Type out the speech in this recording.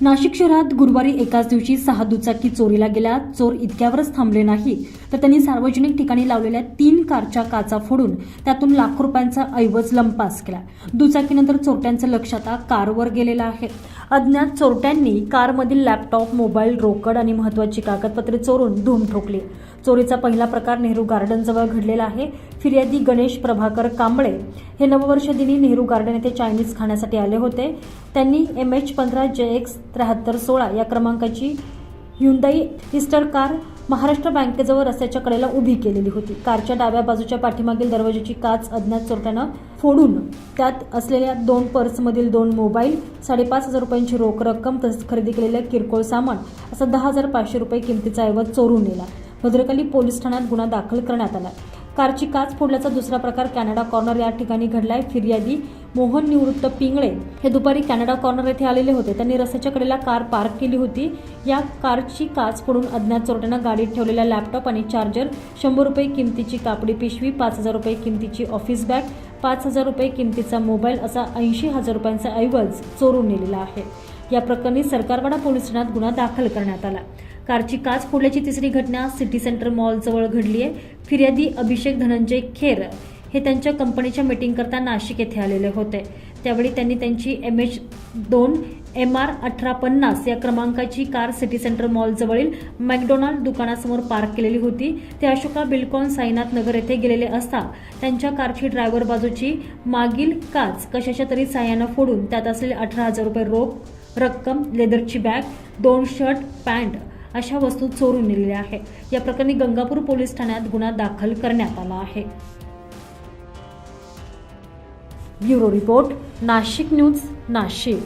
नाशिक शहरात गुरुवारी एकाच दिवशी सहा दुचाकी चोरीला गेल्या. चोर इतक्यावरच थांबले नाही. तर त्यांनी सार्वजनिक ठिकाणी लावलेल्या तीन कारच्या काचा फोडून त्यातून लाखो रुपयांचा ऐवज लंपास केला. दुचाकीनंतर चोरट्यांचं लक्ष आता कारवर गेलेलं आहे. अज्ञात चोरट्यांनी कारमधील लॅपटॉप मोबाईल रोकड आणि महत्वाची कागदपत्रे चोरून धूम ठोकली. चोरीचा पहिला प्रकार नेहरू गार्डनजवळ घडलेला आहे. फिर्यादी गणेश प्रभाकर कांबळे हे नववर्ष दिनी नेहरू गार्डन येथे चायनीज खाण्यासाठी आले होते. त्यांनी एम एच पंधरा जे एक्स त्र्याहत्तर सोळा या क्रमांकाची ह्युंदाई इस्टर कार महाराष्ट्र बँकेजवळ रस्त्याच्या कडेला उभी केलेली होती. कारच्या डाव्या बाजूच्या पाठीमागील दरवाजाची काच अज्ञात चोरट्यानं फोडून त्यात असलेल्या दोन पर्समधील दोन मोबाईल साडेपाच हजार रुपयांची रोख रक्कम तसेच खरेदी केलेलं किरकोळ सामान असा दहा हजार पाचशे रुपये किमतीचा ऐवज चोरून नेला. भद्रकाली पोलीस ठाण्यात गुन्हा दाखल करण्यात आला. कारची काच फोडल्याचा दुसरा प्रकार कॅनडा कॉर्नर या ठिकाणी घडलाय. फिर्यादी मोहन निवृत्त पिंगळे हे दुपारी कॅनडा कॉर्नर येथे आलेले होते. त्यांनी रस्त्याच्या कडेला कार पार्क केली होती. या कारची काच फोडून अज्ञात चोरट्यानं गाडीत ठेवलेला लॅपटॉप आणि चार्जर शंभर रुपये किमतीची कापडी पिशवी पाच हजार रुपये किमतीची ऑफिस बॅग पाच हजार रुपये किमतीचा मोबाईल असा ऐंशी हजार रुपयांचा ऐवज चोरून नेलेला आहे. या प्रकरणी सरकारवाडा पोलीस ठाण्यात गुन्हा दाखल करण्यात आला. कारची काच फोडल्याची तिसरी घटना सिटी सेंटर मॉलजवळ घडली आहे. फिर्यादी अभिषेक धनंजय खेर हे त्यांच्या कंपनीच्या मीटिंगकरता नाशिक येथे आलेले होते. त्यावेळी त्यांनी त्यांची एम एच दोन एम आर अठरा पन्नास या क्रमांकाची कार सिटी सेंटर मॉलजवळील मॅकडोनाल्ड दुकानासमोर पार्क केलेली होती. ते अशोका बिल्कॉन साईनाथ नगर येथे गेलेले असता त्यांच्या कारची ड्रायव्हर बाजूची मागील काच कशाच्या तरी साह्यानं फोडून त्यात असलेले अठरा हजार रुपये रोख रक्कम लेदरची बॅग दोन शर्ट पॅन्ट अशा वस्तू चोरून नेलेल्या आहे या प्रकरणी गंगापूर पोलीस ठाण्यात गुन्हा दाखल करण्यात आला आहे. Bureau report Nashik news Nashik.